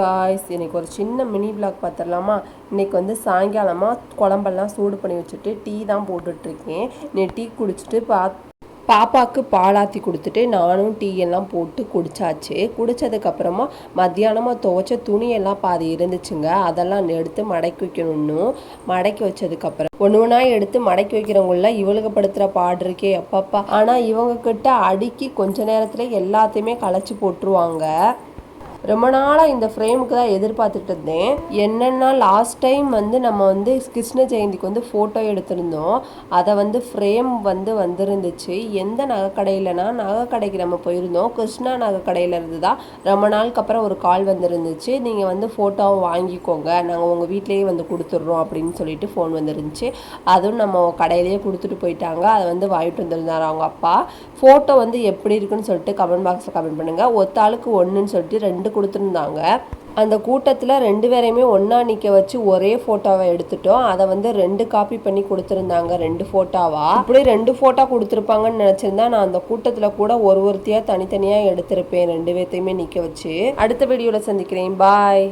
Guys இன்னைக்கு ஒரு சின்ன மினி பிளாக் பார்த்துடலாமா இன்னைக்கு வந்து சாயங்காலமாக குழம்பெல்லாம் சூடு பண்ணி வச்சுட்டு டீ தான் போட்டுட்ருக்கேன். நீ டீ குடிச்சிட்டு பா பாப்பாவுக்கு பாலாத்தி கொடுத்துட்டு நானும் டீ எல்லாம் போட்டு குடிச்சாச்சு. குடித்ததுக்கப்புறமா மத்தியானமாக துவைச்ச துணியெல்லாம் பாதி இருந்துச்சுங்க. அதெல்லாம் எடுத்து மடக்கி வைக்கணும்னு மடக்கி வச்சதுக்கப்புறம் ஒன்று ஒன்றா எடுத்து மடக்கி வைக்கிறவங்கள இவளுக்கு படுத்துகிற பாடு இருக்கே அப்பப்பா. ஆனால் இவங்கக்கிட்ட அடுக்கி கொஞ்ச நேரத்தில் எல்லாத்தையுமே களைச்சி போட்டுருவாங்க. ரொம்ப நாளாக இந்த ஃப்ரேமுக்கு தான் எதிர்பார்த்துட்டு இருந்தேன். என்னென்னா லாஸ்ட் டைம் வந்து நம்ம வந்து கிருஷ்ண ஜெயந்திக்கு வந்து ஃபோட்டோ எடுத்திருந்தோம். அதை வந்து ஃப்ரேம் வந்து வந்திருந்துச்சு. எந்த நகைக்கடையிலனா நகைக்கடைக்கு நம்ம போயிருந்தோம். கிருஷ்ணா நகைக்கடையிலேருந்து தான் ரொம்ப நாளுக்கு அப்புறம் ஒரு கால் வந்திருந்துச்சு. நீங்கள் வந்து ஃபோட்டோவை வாங்கிக்கோங்க. நாங்கள் உங்கள் வீட்லேயே வந்து கொடுத்துட்றோம் அப்படின்னு சொல்லிட்டு ஃபோன் வந்துருந்துச்சு. அதுவும் நம்ம கடையிலேயே கொடுத்துட்டு போயிட்டாங்க. அதை வந்து வாங்கிட்டு வந்திருந்தார் அவங்க அப்பா. ஃபோட்டோ வந்து எப்படி இருக்குன்னு சொல்லிட்டு கமெண்ட் பாக்ஸில் கமெண்ட் பண்ணுங்கள் ஒத்த ஆளுக்கு ஒன்றுன்னு சொல்லிட்டு ரெண்டு கொடுத்துருந்தாங்க. அந்த கூட்டத்தில் ரெண்டு பேரையுமே ஒன்றா நிற்க வச்சு ஒரே ஃபோட்டோவை எடுத்துட்டோம். அதை வந்து ரெண்டு காப்பி பண்ணி கொடுத்துருந்தாங்க ரெண்டு ஃபோட்டோவா இப்படி ரெண்டு ஃபோட்டோ கொடுத்துருப்பாங்கன்னு நினச்சிருந்தா நான் அந்த கூட்டத்தில் கூட ஒரு ஒருத்தியாக தனித்தனியாக எடுத்திருப்பேன் ரெண்டு பேர்த்தையுமே நிற்க வச்சு. அடுத்த வீடியோவில் சந்திக்கிறேன். பாய்